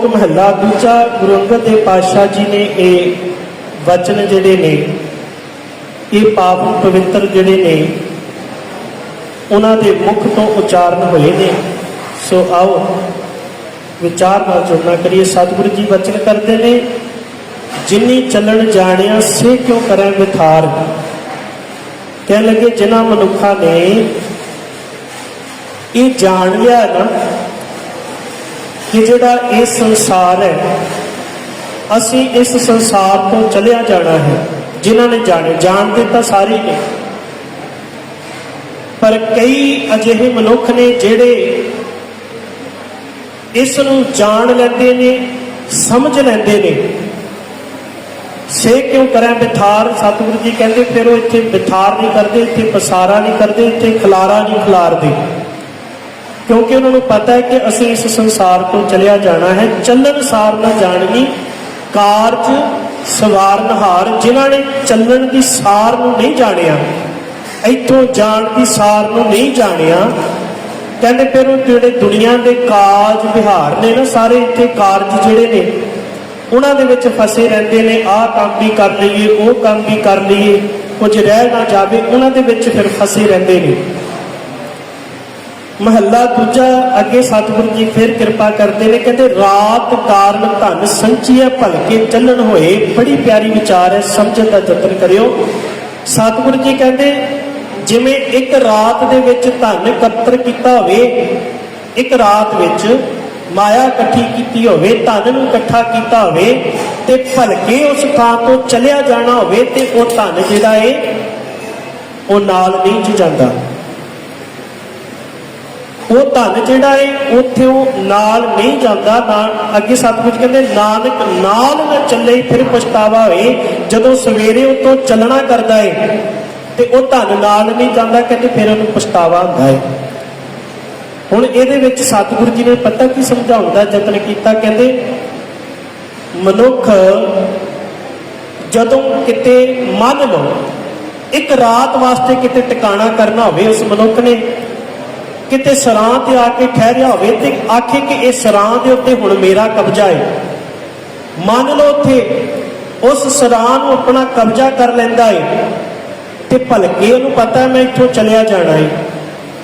ਸ਼ਲੋਕ ਮਹੱਲਾ ਦੂਜਾ ਗੁਰੂ ਅੰਗਦ ਦੇਵ ਪਾਤਸ਼ਾਹ ਜੀ ਨੇ ਇਹ ਵਚਨ ਜਿਹੜੇ ਨੇ, ਇਹ ਪਾਵਨ ਪਵਿੱਤਰ ਜਿਹੜੇ ਨੇ, ਉਹਨਾਂ ਦੇ ਮੁਖ ਤੋਂ ਉਚਾਰਨ ਹੋਏ ਨੇ। ਸੋ ਆਓ ਵਿਚਾਰ ਨਾਲ ਜੁੜਨਾ ਕਰੀਏ। ਸਤਿਗੁਰੂ ਜੀ ਵਚਨ ਕਰਦੇ ਨੇ, ਜਿਨੀ ਚੱਲਣ ਜਾਣਿਆ ਸੇ ਕਿਉਂ ਕਰਾਂ ਵਿਥਾਰ ਕਹਿ ਲੱਗੇ, ਜਿਨ੍ਹਾਂ ਮਨੁੱਖਾਂ ਨੇ ਇਹ ਜਾਣ ਲਿਆ ਨਾ ਕਿ ਜਿਹੜਾ ਇਹ ਸੰਸਾਰ ਹੈ, ਅਸੀਂ ਇਸ ਸੰਸਾਰ ਤੋਂ ਚਲਿਆ ਜਾਣਾ ਹੈ। ਜਿਨ੍ਹਾਂ ਨੇ ਜਾਣੇ ਜਾਣਦੇ ਤਾਂ ਸਾਰੇ ਨੇ। ਪਰ ਕਈ ਅਜਿਹੇ ਮਨੁੱਖ ਨੇ ਜਿਹੜੇ ਇਸ ਨੂੰ ਜਾਣ ਲੈਂਦੇ ਨੇ, ਸਮਝ ਲੈਂਦੇ ਨੇ। ਸੇ ਕਿਉਂ ਕਰਾਂ ਬਿਥਾਰ? ਸਤਿਗੁਰੂ ਜੀ ਕਹਿੰਦੇ, ਫਿਰ ਉਹ ਇੱਥੇ ਬਿਥਾਰ ਨਹੀਂ ਕਰਦੇ, ਇੱਥੇ ਪਸਾਰਾ ਨਹੀਂ ਕਰਦੇ, ਇੱਥੇ ਖਲਾਰਾ ਨਹੀਂ ਖਲਾਰਦੇ। ਕਿਉਂਕਿ ਉਹਨਾਂ ਨੂੰ ਪਤਾ ਹੈ ਕਿ ਅਸੀਂ ਇਸ ਸੰਸਾਰ ਤੋਂ ਚਲਿਆ ਜਾਣਾ ਹੈ। ਚੱਲਣ ਸਾਰ ਨਾ ਜਾਣਨੀ, ਕਾਰਜ ਸਵਾਰਨਹਾਰ ਜਿਨ੍ਹਾਂ ਨੇ ਚੱਲਣ ਦੀ ਸਾਰ ਨੂੰ ਨਹੀਂ ਜਾਣਿਆ, ਇੱਥੋਂ ਜਾਣ ਦੀ ਸਾਰ ਨੂੰ ਨਹੀਂ ਜਾਣਿਆ, ਕਹਿੰਦੇ ਫਿਰ ਉਹ ਜਿਹੜੇ ਦੁਨੀਆ ਦੇ ਕਾਜ ਵਿਹਾਰ ਨੇ ਨਾ, ਸਾਰੇ ਇੱਥੇ ਕਾਰਜ ਜਿਹੜੇ ਨੇ, ਉਹਨਾਂ ਦੇ ਵਿੱਚ ਫਸੇ ਰਹਿੰਦੇ ਨੇ, ਆਹ ਕੰਮ ਵੀ ਕਰ ਲਈਏ, ਉਹ ਕੰਮ ਵੀ ਕਰ ਲਈਏ, ਕੁਝ ਰਹਿ ਨਾ ਜਾਵੇ, ਉਹਨਾਂ ਦੇ ਵਿੱਚ ਫਿਰ ਫਸੇ ਰਹਿੰਦੇ ਨੇ। ਮਹੱਲਾ ਦੂਜਾ, ਅੱਗੇ ਸਤਿਗੁਰੂ ਜੀ ਫਿਰ ਕਿਰਪਾ ਕਰਦੇ ਨੇ, ਕਹਿੰਦੇ ਰਾਤ ਕਾਰਨ ਧਨ ਸੰਚੀਐ ਭਲਕੇ ਚੱਲਣ ਹੋਏ, ਬੜੀ ਪਿਆਰੀ ਵਿਚਾਰ ਹੈ, ਸਮਝਣ ਦਾ ਯਤਨ ਕਰਿਓ। ਸਤਿਗੁਰੂ ਜੀ ਕਹਿੰਦੇ, ਜਿਵੇਂ ਇੱਕ ਰਾਤ ਦੇ ਵਿੱਚ ਧਨ ਇਕੱਤਰ ਕੀਤਾ ਹੋਵੇ, ਇੱਕ ਰਾਤ ਵਿੱਚ ਮਾਇਆ ਇਕੱਠੀ ਕੀਤੀ ਹੋਵੇ, ਧਨ ਨੂੰ ਇਕੱਠਾ ਕੀਤਾ ਹੋਵੇ, ਤੇ ਭਲਕੇ ਉਸ ਥਾਂ ਤੋਂ ਚਲਿਆ ਜਾਣਾ ਹੋਵੇ, ਤੇ ਉਹ ਧਨ ਜਿਹੜਾ ਏ, ਉਹ ਨਾਲ ਨਹੀਂ ਚ ਜਾਂਦਾ। ਉਹ ਧਨ ਜਿਹੜਾ ਏ, ਉੱਥੇ ਉਹ ਨਾਲ ਨਹੀਂ ਜਾਂਦਾ ਨਾ ਅੱਗੇ ਸਤਿਗੁਰੂ ਕਹਿੰਦੇ, ਨਾਨਕ ਨਾਲ ਨਾ ਚੱਲੇ, ਫਿਰ ਪਛਤਾਵਾ ਹੋਏ। ਜਦੋਂ ਸਵੇਰੇ ਉਤੋਂ ਚੱਲਣਾ ਕਰਦਾ ਏ, ਤੇ ਉਹ ਧਨ ਨਾਲ ਨਹੀਂ ਜਾਂਦਾ, ਕਹਿੰਦੇ ਫਿਰ ਉਹਨੂੰ ਪਛਤਾਵਾ ਹੁੰਦਾ ਏ। ਹੁਣ ਇਹਦੇ ਵਿੱਚ ਸਤਿਗੁਰੂ ਜੀ ਨੇ ਪਤਾ ਕੀ ਸਮਝਾਉਣ ਦਾ ਯਤਨ ਕੀਤਾ, ਕਹਿੰਦੇ, ਮਨੁੱਖ ਜਦੋਂ ਕਿਤੇ ਮੰਨ ਲਓ, ਇੱਕ ਰਾਤ ਵਾਸਤੇ ਕਿਤੇ ਟਿਕਾਣਾ ਕਰਨਾ ਹੋਵੇ, ਉਸ ਮਨੁੱਖ ਨੇ ਕਿਤੇ ਸਰਾਂ ਤੇ ਆ ਕੇ ਠਹਿਰਿਆ ਹੋਵੇ ਤੇ ਆਖੇ ਕਿ ਇਹ ਸਰਾਂ ਦੇ ਉੱਤੇ ਹੁਣ ਮੇਰਾ ਕਬਜ਼ਾ ਹੈ ਮੰਨ ਲਓ ਉੱਥੇ ਉਸ ਸਰਾਂ ਨੂੰ ਆਪਣਾ ਕਬਜ਼ਾ ਕਰ ਲੈਂਦਾ ਹੈ ਤੇ ਭਲਕੇ ਉਹਨੂੰ ਪਤਾ ਮੈਂ ਇੱਥੋਂ ਚਲਿਆ ਜਾਣਾ ਹੈ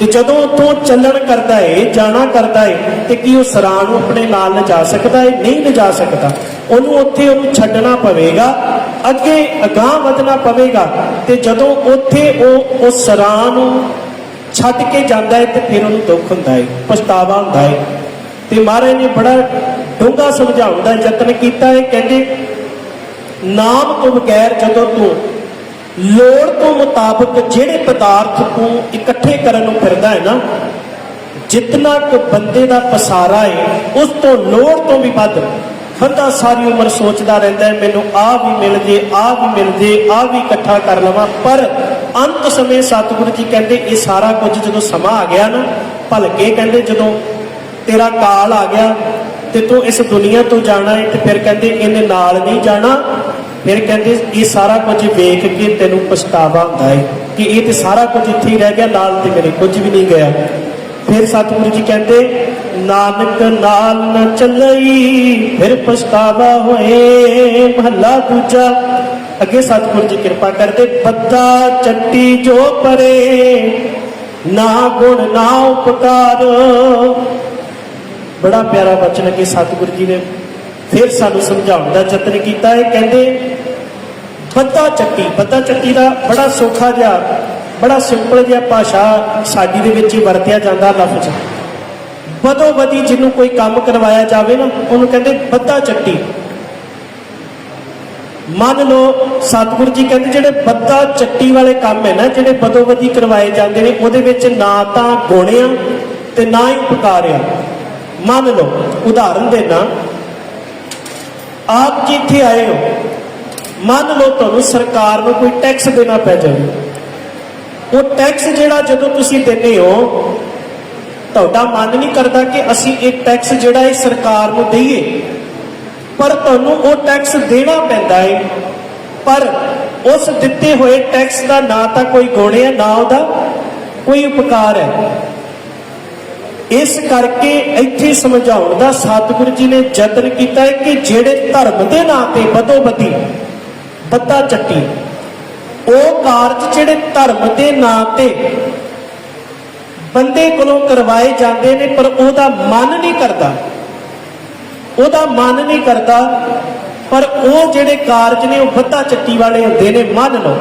ਤੇ ਜਦੋਂ ਉੱਥੋਂ ਚੱਲਣ ਕਰਦਾ ਏ, ਜਾਣਾ ਕਰਦਾ ਏ, ਤੇ ਕੀ ਉਹ ਸਰਾਂ ਨੂੰ ਆਪਣੇ ਨਾਲ ਲਿਜਾ ਸਕਦਾ ਏ? ਨਹੀਂ ਲਿਜਾ ਸਕਦਾ। ਉਹਨੂੰ ਉੱਥੇ ਉਹਨੂੰ ਛੱਡਣਾ ਪਵੇਗਾ, ਅੱਗੇ ਅਗਾਹ ਵਧਣਾ ਪਵੇਗਾ। ਤੇ ਜਦੋਂ ਉੱਥੇ ਉਹ, ਉਸ ਸਰਾਂ ਨੂੰ ਛੱਡ ਕੇ ਜਾਂਦਾ ਹੈ ਤੇ ਫਿਰ ਉਹਨੂੰ ਦੁੱਖ ਹੁੰਦਾ ਹੈ ਪਛਤਾਵਾ ਹੁੰਦਾ ਹੈ ਤੇ ਮਹਾਰਾਜ ਨੇ ਬੜਾ ਡੂੰਘਾ ਸਮਝਾਉਣ ਦਾ ਯਤਨ ਕੀਤਾ ਹੈ ਕਹਿੰਦੇ, ਨਾਮ ਤੋਂ ਬਗੈਰ ਜਦੋਂ ਤੂੰ ਲੋੜ ਤੋਂ ਮੁਤਾਬਕ ਜਿਹੜੇ ਪਦਾਰਥ ਤੂੰ ਇਕੱਠੇ ਕਰਨ ਨੂੰ ਫਿਰਦਾ ਹੈ ਨਾ ਜਿੰਨਾ ਕੁ ਬੰਦੇ ਦਾ ਪਸਾਰਾ ਹੈ ਉਸ ਤੋਂ ਲੋੜ ਤੋਂ ਵੀ ਵੱਧ ਬੰਦਾ ਸਾਰੀ ਉਮਰ ਸੋਚਦਾ ਰਹਿੰਦਾ ਹੈ ਮੈਨੂੰ ਆਹ ਵੀ ਮਿਲ ਜੇ, ਆਹ ਵੀ ਮਿਲ ਜੇ, ਆਹ ਵੀ ਇਕੱਠਾ ਕਰ ਲਵਾਂ, ਪਰ ਅੰਤ ਸਮੇਂ ਸਤਿਗੁਰੂ ਜੀ ਕਹਿੰਦੇ, ਇਹ ਸਾਰਾ ਕੁਝ ਜਦੋਂ ਸਮਾਂ ਆ ਗਿਆ ਨਾ, ਭਲਕੇ ਕਹਿੰਦੇ ਜਦੋਂ ਤੇਰਾ ਕਾਲ ਆ ਗਿਆ ਤੇ ਤੂੰ ਇਸ ਦੁਨੀਆ ਤੋਂ ਜਾਣਾ ਹੈ ਤੇ ਫਿਰ ਕਹਿੰਦੇ ਇਹਨੇ ਨਾਲ ਨਹੀਂ ਜਾਣਾ। ਫਿਰ ਕਹਿੰਦੇ ਇਹ ਸਾਰਾ ਕੁਝ ਵੇਖ ਕੇ ਤੈਨੂੰ ਪਛਤਾਵਾ ਹੁੰਦਾ ਹੈ ਕਿ ਇਹ ਤੇ ਸਾਰਾ ਕੁਝ ਇੱਥੇ ਹੀ ਰਹਿ ਗਿਆ, ਨਾਲ ਤੇ ਮੇਰੇ ਕੁਝ ਵੀ ਨਹੀਂ ਗਿਆ। ਫਿਰ ਸਤਿਗੁਰੂ ਜੀ ਕਹਿੰਦੇ ਨਾਨਕ ਨਾਲ ਨ ਚੱਲਈ, ਫਿਰ ਪਛਤਾਵਾ ਹੋਏ ਮਹੱਲਾ ਦੂਜਾ। ਅੱਗੇ ਸਤਿਗੁਰੂ ਜੀ ਕਿਰਪਾ ਕਰਦੇ, ਬੱਦਾ ਚੱਟੀ ਜੋ ਪਰੇ, ਨਾ ਗੁਣ, ਨਾ ਉਪਕਾਰ। ਬੜਾ ਪਿਆਰਾ ਬਚਨ ਕਿ ਸਤਿਗੁਰੂ ਜੀ ਨੇ ਫਿਰ ਸਾਨੂੰ ਸਮਝਾਉਣ ਦਾ ਯਤਨ ਕੀਤਾ। ਹੈ ਕਹਿੰਦੇ, ਬੱਦਾ ਚੱਟੀ ਬੱਦਾ ਚੱਟੀ ਦਾ ਬੜਾ ਸੌਖਾ ਜਿਹਾ, ਬੜਾ ਸਿੰਪਲ ਜਿਹਾ ਭਾਸ਼ਾ ਸਾਡੀ ਦੇ ਵਿੱਚ ਹੀ ਵਰਤਿਆ ਜਾਂਦਾ ਲਫ਼ਜ਼। ਬਦੋ ਬਦੀ ਜਿਹਨੂੰ ਕੋਈ ਕੰਮ ਕਰਵਾਇਆ ਜਾਵੇ ਨਾ, ਉਹਨੂੰ ਕਹਿੰਦੇ ਬੱਦਾ ਚੱਟੀ। ਮੰਨ ਲਓ, ਸਤਿਗੁਰੂ ਜੀ ਕਹਿੰਦੇ ਜਿਹੜੇ ਬੱਦਾ ਚੱਟੀ ਵਾਲੇ ਕੰਮ ਹੈ ਨਾ, ਜਿਹੜੇ ਬਦੋ ਬਦੀ ਕਰਵਾਏ ਜਾਂਦੇ ਨੇ, ਉਹਦੇ ਵਿੱਚ ਨਾ ਤਾਂ ਗੁਣ ਤੇ ਨਾ ਹੀ ਉਪਕਾਰ ਮੰਨ ਲਓ, ਉਦਾਹਰਨ ਦੇਣਾ, ਆਪ ਜੀ ਇੱਥੇ ਆਏ ਹੋ? ਮੰਨ ਲਓ ਤੁਹਾਨੂੰ ਸਰਕਾਰ ਨੂੰ ਕੋਈ ਟੈਕਸ ਦੇਣਾ ਪੈ ਜਾਵੇ। ਉਹ ਟੈਕਸ ਜਿਹੜਾ ਜਦੋਂ ਤੁਸੀਂ ਦਿੰਦੇ ਹੋ ਤੁਹਾਡਾ ਮਨ ਨਹੀਂ ਕਰਦਾ ਕਿ ਅਸੀਂ ਇਹ ਟੈਕਸ ਜਿਹੜਾ ਇਹ ਸਰਕਾਰ ਨੂੰ ਦਈਏ। ਪਰ ਤੁਹਾਨੂੰ ਉਹ ਟੈਕਸ ਦੇਣਾ ਪੈਂਦਾ ਹੈ ਪਰ ਉਸ ਦਿੱਤੇ ਹੋਏ ਟੈਕਸ ਦਾ ਨਾ ਤਾਂ ਕੋਈ ਗੁਣ ਹੈ ਨਾ ਉਹਦਾ ਕੋਈ ਉਪਕਾਰ ਹੈ ਇਸ ਕਰਕੇ ਇੱਥੇ ਸਮਝਾਉਣ ਦਾ ਸਤਿਗੁਰੂ ਜੀ ਨੇ ਯਤਨ ਕੀਤਾ ਹੈ ਕਿ ਜਿਹੜੇ ਧਰਮ ਦੇ ਨਾਂ ਤੇ ਬਦੋਬਦੀ ਬੱਤਾ ਚੱਟੀ, ਉਹ ਕਾਰਜ ਜਿਹੜੇ ਧਰਮ ਦੇ ਨਾਂ ਤੇ ਬੰਦੇ ਕੋਲੋਂ ਕਰਵਾਏ ਜਾਂਦੇ ਨੇ, ਪਰ ਉਹਦਾ ਮਨ ਨਹੀਂ ਕਰਦਾ। ਉਹਦਾ ਮਨ ਨਹੀਂ ਕਰਦਾ, ਪਰ ਉਹ ਜਿਹੜੇ ਕਾਰਜ ਨੇ, ਉਹ ਬੱਦਾ ਚੱਟੀ ਵਾਲੇ ਹੁੰਦੇ ਨੇ, ਮੰਨ ਲਓ।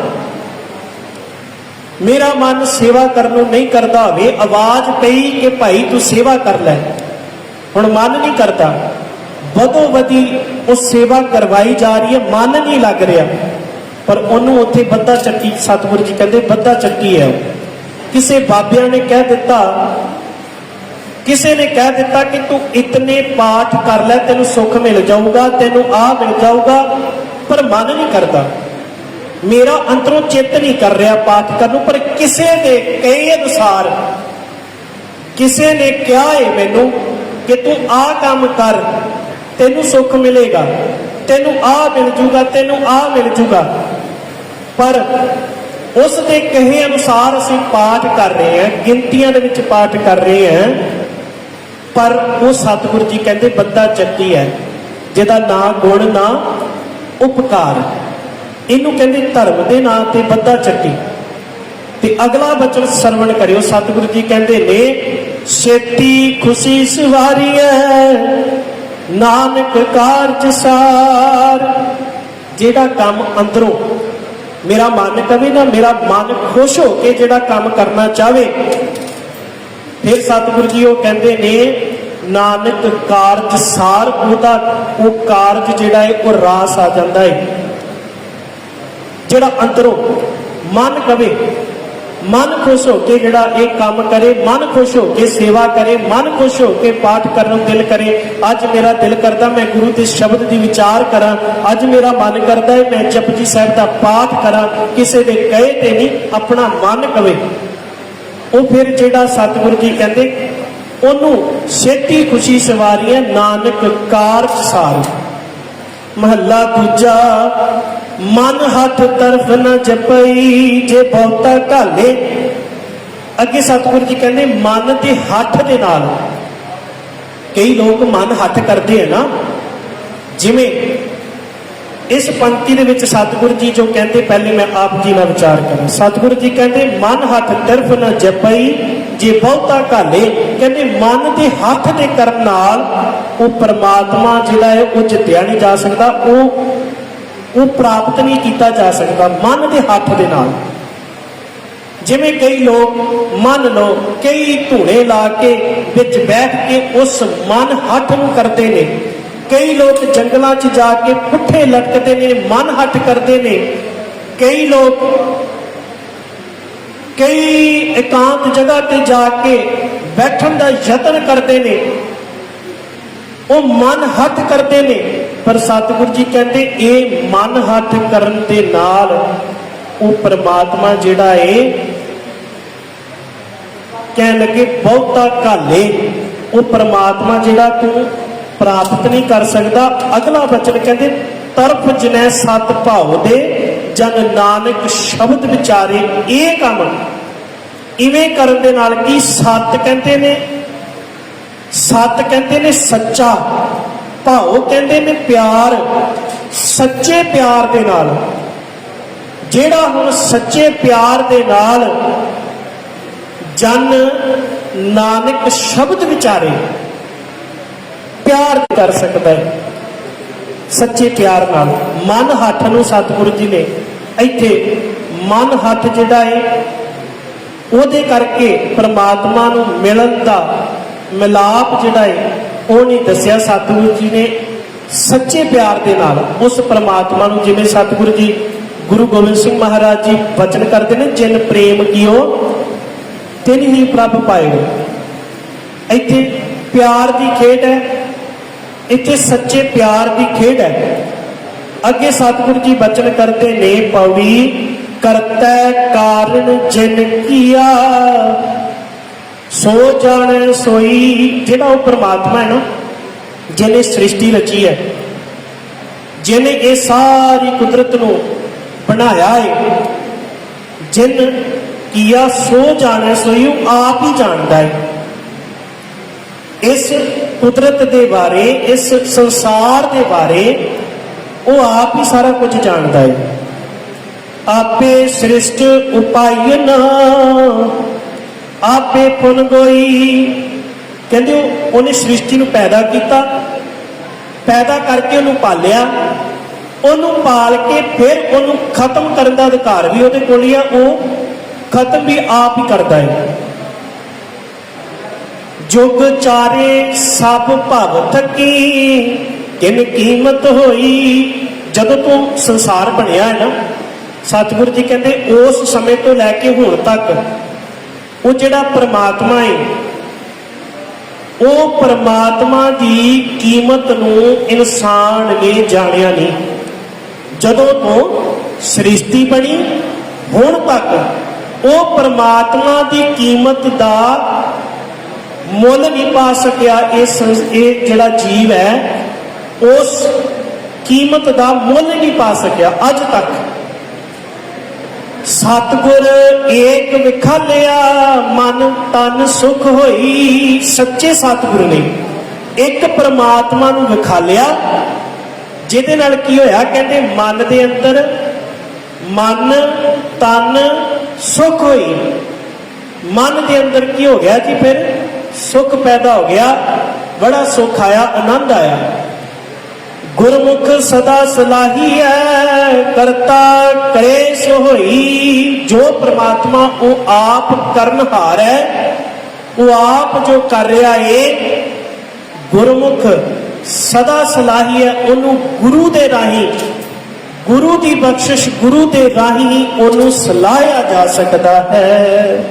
ਮੇਰਾ ਮਨ ਸੇਵਾ ਕਰਨ ਨੂੰ ਨਹੀਂ ਕਰਦਾ ਹੋਵੇ, ਆਵਾਜ਼ ਪਈ ਕਿ ਭਾਈ ਤੂੰ ਸੇਵਾ ਕਰ ਲੈ। ਹੁਣ ਮਨ ਨਹੀਂ ਕਰਦਾ। ਵਧੋ ਵਧੀ ਉਹ ਸੇਵਾ ਕਰਵਾਈ ਜਾ ਰਹੀ ਹੈ, ਮਨ ਨਹੀਂ ਲੱਗ ਰਿਹਾ। ਪਰ ਉਹਨੂੰ ਉੱਥੇ ਬੱਦਾ ਚੱਟੀ, ਸਤਿਗੁਰੂ ਜੀ ਕਹਿੰਦੇ ਬੱਦਾ ਚੱਟੀ ਹੈ ਉਹ। ਕਿਸੇ ਬਾਬਿਆਂ ਨੇ ਕਹਿ ਦਿੱਤਾ, ਕਿਸੇ ਨੇ ਕਹਿ ਦਿੱਤਾ ਕਿ ਤੂੰ ਇਤਨੇ ਪਾਠ ਕਰ ਲੈ, ਤੈਨੂੰ ਸੁੱਖ ਮਿਲ ਜਾਊਗਾ, ਤੈਨੂੰ ਆ ਮਿਲ ਜਾਊਗਾ, ਪਰ ਮਨ ਨਹੀਂ ਕਰਦਾ। ਮੇਰਾ ਅੰਦਰੋਂ ਚਿੱਤ ਨਹੀਂ ਕਰ ਰਿਹਾ ਪਾਠ ਕਰਨ ਨੂੰ, ਪਰ ਕਿਸੇ ਦੇ ਕਹੇ ਅਨੁਸਾਰ, ਕਿਸੇ ਨੇ ਕਿਹਾ ਏ ਮੈਨੂੰ ਕਿ ਤੂੰ ਆ ਕੰਮ ਕਰ, ਤੈਨੂੰ ਸੁੱਖ ਮਿਲੇਗਾ, ਤੈਨੂੰ ਆ ਮਿਲ ਜੂਗਾ, ਤੈਨੂੰ ਆ ਮਿਲ ਜੂਗਾ। ਪਰ ਉਸ ਦੇ ਕਹੇ ਅਨੁਸਾਰ ਅਸੀਂ ਪਾਠ ਕਰ ਰਹੇ ਹਾਂ, ਗਿਣਤੀਆਂ ਦੇ ਵਿੱਚ ਪਾਠ ਕਰ ਰਹੇ ਹਾਂ। ਪਰ ਉਹ ਸਤਿਗੁਰੂ ਜੀ ਕਹਿੰਦੇ ਬੰਦਾ ਚੱਕੀ ਹੈ, ਜਿਹਦਾ ਨਾ ਗੁਣ, ਨਾ ਉਪਕਾਰ। ਇਹਨੂੰ ਕਹਿੰਦੇ ਧਰਮ ਦੇ ਨਾਂ ਤੇ ਬੰਦਾ ਚੱਕੀ। ਤੇ ਅਗਲਾ ਬਚਨ ਸਰਵਣ ਕਰਿਓ। ਸਤਿਗੁਰੂ ਜੀ ਕਹਿੰਦੇ ਨੇ, ਛੇਤੀ ਖੁਸ਼ੀ ਸਵਾਰੀਐ, ਨਾਨਕ ਕਾਰਜ ਸਾਰ। ਜਿਹੜਾ ਕੰਮ ਅੰਦਰੋਂ ਮੇਰਾ ਮਨ ਕਵੇ ਨਾ, ਮੇਰਾ ਮਨ ਖੁਸ਼ ਹੋ ਕੇ ਜਿਹੜਾ ਕੰਮ ਕਰਨਾ ਚਾਹਵੇ। ਫਿਰ ਸਤਿਗੁਰੂ ਜੀ ਉਹ ਕਹਿੰਦੇ ਨੇ, ਨਾਨਕ ਕਾਰਜ ਸਾਰ ਉਹਦਾ, ਉਹ ਕਾਰਜ ਜਿਹੜਾ ਹੈ, ਉਹ ਰਾਸ ਆ ਜਾਂਦਾ ਹੈ। ਜਿਹੜਾ ਅੰਦਰੋਂ ਮਨ ਕਵੇ ਮਨ ਖੁਸ਼ ਹੋ ਕੇ ਜਿਹੜਾ ਇਹ ਕੰਮ ਕਰੇ, ਮਨ ਖੁਸ਼ ਹੋ ਕੇ ਸੇਵਾ ਕਰੇ, ਮਨ ਖੁਸ਼ ਹੋ ਕੇ ਪਾਠ ਕਰਨ ਨੂੰ ਦਿਲ ਕਰੇ। ਅੱਜ ਮੇਰਾ ਦਿਲ ਕਰਦਾ ਮੈਂ ਗੁਰੂ ਦੇ ਸ਼ਬਦ ਦੀ ਵਿਚਾਰ ਕਰਾਂ। ਅੱਜ ਮੇਰਾ ਮਨ ਕਰਦਾ ਹੈ ਮੈਂ ਜਪਜੀ ਸਾਹਿਬ ਦਾ ਪਾਠ ਕਰਾਂ। ਕਿਸੇ ਦੇ ਕਹੇ ਤੇ ਨਹੀਂ, ਆਪਣਾ ਮਨ ਕਵੇ। ਉਹ ਫਿਰ ਜਿਹੜਾ ਸਤਿਗੁਰੂ ਜੀ ਕਹਿੰਦੇ, ਉਹਨੂੰ ਛੇਤੀ ਖੁਸ਼ੀ ਸਵਾਰੀਏ ਨਾਨਕ ਕਾਰਜ ਸਾਰ। ਮਹੱਲਾ ਦੂਜਾ ਮਨ ਹੱਥ ਤਰਫ ਨਾ ਜਪਈ, ਜੇ ਬਹੁਤਾ ਘਾਲੇ। ਅੱਗੇ ਸਤਿਗੁਰੂ ਜੀ ਕਹਿੰਦੇ, ਮਨ ਦੇ ਹੱਥ ਦੇ ਨਾਲ। ਕਈ ਲੋਕ ਮਨ ਹੱਥ ਕਰਦੇ ਆ ਨਾ। ਜਿਵੇਂ ਇਸ ਪੰਕਤੀ ਦੇ ਵਿੱਚ ਸਤਿਗੁਰੂ ਜੀ ਜੋ ਕਹਿੰਦੇ, ਪਹਿਲੇ ਮੈਂ ਆਪ ਜੀ ਨਾਲ ਵਿਚਾਰ ਕਰਾਂ। ਸਤਿਗੁਰੂ ਜੀ ਕਹਿੰਦੇ, ਮਨ ਹੱਥ ਤਰਫ ਨਾ ਜਪਈ, ਜੇ ਬਹੁਤਾ ਘਾਲੇ। ਕਹਿੰਦੇ, ਮਨ ਦੇ ਹੱਥ ਦੇ ਕਰਨ ਨਾਲ ਉਹ ਪਰਮਾਤਮਾ ਜਿਹੜਾ ਹੈ, ਉਹ ਜਿੱਤਿਆ ਨਹੀਂ ਜਾ ਸਕਦਾ। ਉਹ ਉਹ ਪ੍ਰਾਪਤ ਨਹੀਂ ਕੀਤਾ ਜਾ ਸਕਦਾ ਮਨ ਦੇ ਹੱਥ ਦੇ ਨਾਲ। ਜਿਵੇਂ ਕਈ ਲੋਕ ਮੰਨ ਲਓ ਕਈ ਧੂਣੇ ਲਾ ਕੇ ਵਿੱਚ ਬੈਠ ਕੇ ਉਸ ਮਨ ਹੱਥ ਨੂੰ ਕਰਦੇ ਨੇ। ਕਈ ਲੋਕ ਜੰਗਲਾਂ 'ਚ ਜਾ ਕੇ ਪੁੱਠੇ ਲਟਕਦੇ ਨੇ, ਮਨ ਹੱਥ ਕਰਦੇ ਨੇ। ਕਈ ਲੋਕ ਕਈ ਇਕਾਂਤ ਜਗ੍ਹਾ ਤੇ ਜਾ ਕੇ ਬੈਠਣ ਦਾ ਯਤਨ ਕਰਦੇ ਨੇ। ਉਹ ਮਨ ਹੱਥ ਕਰਦੇ ਨੇ। ਪਰ ਸਤਿਗੁਰੂ ਜੀ ਕਹਿੰਦੇ, ਇਹ ਮਨ ਹੱਥ ਕਰਨ ਦੇ ਨਾਲ ਉਹ ਪ੍ਰਮਾਤਮਾ ਜਿਹੜਾ ਏ, ਕਹਿਣ ਲੱਗੇ, ਬਹੁਤਾ ਘਾਲੇ। ਉਹ ਪ੍ਰਮਾਤਮਾ ਜਿਹੜਾ ਤੂੰ ਪ੍ਰਾਪਤ ਨਹੀਂ ਕਰ ਸਕਦਾ। ਅਗਲਾ ਬਚਨ ਕਹਿੰਦੇ ਤਰਫ ਜਨੈ ਸਤ ਭਾਉ ਦੇ, ਜਨ ਨਾਨਕ ਸ਼ਬਦ ਵਿਚਾਰੇ, ਇਹ ਕੰਮ। ਇਵੇਂ ਕਰਨ ਦੇ ਨਾਲ ਕੀ ਸਤ ਕਹਿੰਦੇ ਨੇ? ਸਤ ਕਹਿੰਦੇ ਨੇ ਸੱਚਾ। ਭਾਉ ਕਹਿੰਦੇ ਨੇ ਪਿਆਰ, ਸੱਚੇ ਪਿਆਰ ਦੇ ਨਾਲ। ਜਿਹੜਾ ਹੁਣ ਸੱਚੇ ਪਿਆਰ ਦੇ ਨਾਲ ਜਨ ਨਾਨਕ ਸ਼ਬਦ ਵਿਚਾਰੇ ਪਿਆਰ ਕਰ ਸਕਦਾ ਹੈ, ਸੱਚੇ ਪਿਆਰ ਨਾਲ। ਮਨ ਹੱਥ ਨੂੰ ਸਤਿਗੁਰੂ ਜੀ ਨੇ ਇੱਥੇ ਮਨ ਹੱਥ ਜਿਹੜਾ ਹੈ ਉਹਦੇ ਕਰਕੇ ਪ੍ਰਮਾਤਮਾ ਨੂੰ ਮਿਲਣ ਦਾ ਮਿਲਾਪ ਜਿਹੜਾ ਹੈ ਉਹ ਨਹੀਂ ਦੱਸਿਆ ਸਤਿਗੁਰੂ ਜੀ ਨੇ ਸੱਚੇ ਪਿਆਰ ਦੇ ਨਾਲ ਉਸ ਪ੍ਰਮਾਤਮਾ ਨੂੰ ਜਿਵੇਂ ਸਤਿਗੁਰੂ ਜੀ, ਗੁਰੂ ਗੋਬਿੰਦ ਸਿੰਘ ਮਹਾਰਾਜ ਜੀ ਬਚਨ ਕਰਦੇ ਨੇ, ਜਿਨ ਪ੍ਰੇਮ ਕੀਓ, ਤਿਨ ਹੀ ਪ੍ਰਭ ਪਾਇਓ। ਇੱਥੇ ਪਿਆਰ ਦੀ ਖੇਡ ਹੈ, ਇੱਥੇ ਸੱਚੇ ਪਿਆਰ ਦੀ ਖੇਡ ਹੈ। ਅੱਗੇ ਸਤਿਗੁਰੂ ਜੀ ਬਚਨ ਕਰਦੇ ਨੇ, ਪੌੜੀ ਕਰਤਾ ਕਾਰਨ ਜਿਨ ਕੀਆ ਸੋ ਜਾਣੈ ਸੋਈ, ਜਿਹੜਾ ਉਹ ਪ੍ਰਮਾਤਮਾ ਹੈ ਨਾ, ਜਿਹਨੇ ਸ੍ਰਿਸ਼ਟੀ ਰਚੀ ਹੈ, ਜਿਹਨੇ ਇਹ ਸਾਰੀ ਕੁਦਰਤ ਨੂੰ ਬਣਾਇਆ ਹੈ, ਜਿਨ ਕੀਆ ਸੋ ਜਾਣੈ ਸੋਈ, ਉਹ ਆਪ ਹੀ ਜਾਣਦਾ ਹੈ। ਇਸ ਕੁਦਰਤ ਦੇ ਬਾਰੇ, ਇਸ ਸੰਸਾਰ ਦੇ ਬਾਰੇ, ਉਹ ਆਪ ਹੀ ਸਾਰਾ ਕੁਝ ਜਾਣਦਾ ਹੈ। ਆਪੇ ਸ੍ਰਿਸ਼ਟ ਉਪਾਇਨ ਆਪੇ ਪੁਨ ਗੋਈ। ਕਹਿੰਦੇ ਉਹਨੇ ਸ੍ਰਿਸ਼ਟੀ ਨੂੰ ਪੈਦਾ ਕੀਤਾ। ਪੈਦਾ ਕਰਕੇ ਉਹਨੂੰ ਪਾਲਿਆ। ਉਹਨੂੰ ਪਾਲ ਕੇ ਫਿਰ ਉਹਨੂੰ ਖਤਮ ਕਰਨ ਦਾ ਅਧਿਕਾਰ ਵੀ ਉਹਦੇ ਕੋਲ ਹੀ ਆ। ਉਹ ਖਤਮ ਵੀ ਆਪ ਹੀ ਕਰਦਾ ਹੈ। ਜੁਗ ਚਾਰੇ ਸਭ ਭਵ ਥਕੀ, ਕਿਨ ਕੀਮਤ ਹੋਈ। ਜਦੋਂ ਤੋਂ ਸੰਸਾਰ ਬਣਿਆ ਹੈ ਨਾ, ਸਤਿਗੁਰੂ ਜੀ ਕਹਿੰਦੇ, ਉਸ ਸਮੇਂ ਤੋਂ ਲੈ ਕੇ ਹੁਣ ਤੱਕ ਉਹ ਜਿਹੜਾ ਪਰਮਾਤਮਾ ਹੈ ਉਹ ਪਰਮਾਤਮਾ ਦੀ ਕੀਮਤ ਨੂੰ ਇਨਸਾਨ ਨੇ ਜਾਣਿਆ ਨਹੀਂ। ਜਦੋਂ ਤੋਂ ਸ੍ਰਿਸ਼ਟੀ ਬਣੀ, ਹੁਣ ਤੱਕ ਉਹ ਪਰਮਾਤਮਾ ਦੀ ਕੀਮਤ ਦਾ ਮੁੱਲ ਨਹੀਂ ਪਾ ਸਕਿਆ, ਇਹ ਸੰਸ- ਇਹ ਜਿਹੜਾ ਜੀਵ ਹੈ, ਉਸ ਕੀਮਤ ਦਾ ਮੁੱਲ ਨਹੀਂ ਪਾ ਸਕਿਆ, ਅੱਜ ਤੱਕ। ਸਤਗੁਰ ਏਕ ਵਿਖਾਲਿਆ, ਮਨ ਤਨ ਸੁਖ ਹੋਈ। ਸੱਚੇ ਸਤਗੁਰ ਨੇ ਇੱਕ ਪ੍ਰਮਾਤਮਾ ਨੂੰ ਵਿਖਾਲਿਆ, ਜਿਹਦੇ ਨਾਲ ਕੀ ਹੋਇਆ, ਕਹਿੰਦੇ ਮਨ ਦੇ ਅੰਦਰ ਮਨ, ਤਨ ਸੁਖ ਹੋਈ। ਮਨ ਦੇ ਅੰਦਰ ਕੀ ਹੋ ਗਿਆ ਜੀ ਫਿਰ? ਸੁਖ ਪੈਦਾ ਹੋ ਗਿਆ, ਬੜਾ ਸੁਖ ਆਇਆ, ਆਨੰਦ ਆਇਆ। ਗੁਰਮੁਖ ਸਦਾ ਸਲਾਹੀ ਹੈ, ਕਰਤਾ ਕਰੇ ਸੋ ਜੋ ਪ੍ਰਮਾਤਮਾ ਉਹ ਆਪ ਕਰਨਹਾਰ ਹੈ, ਉਹ ਆਪ ਜੋ ਕਰ ਰਿਹਾ ਏ, ਗੁਰਮੁਖ ਸਦਾ ਸਲਾਹੀ ਹੈ, ਉਹਨੂੰ ਗੁਰੂ ਦੇ ਰਾਹੀਂ, ਗੁਰੂ ਦੀ ਬਖਸ਼ਿਸ਼ ਗੁਰੂ ਦੇ ਰਾਹੀਂ ਹੀ ਉਹਨੂੰ ਸਲਾਹਿਆ ਜਾ ਸਕਦਾ ਹੈ।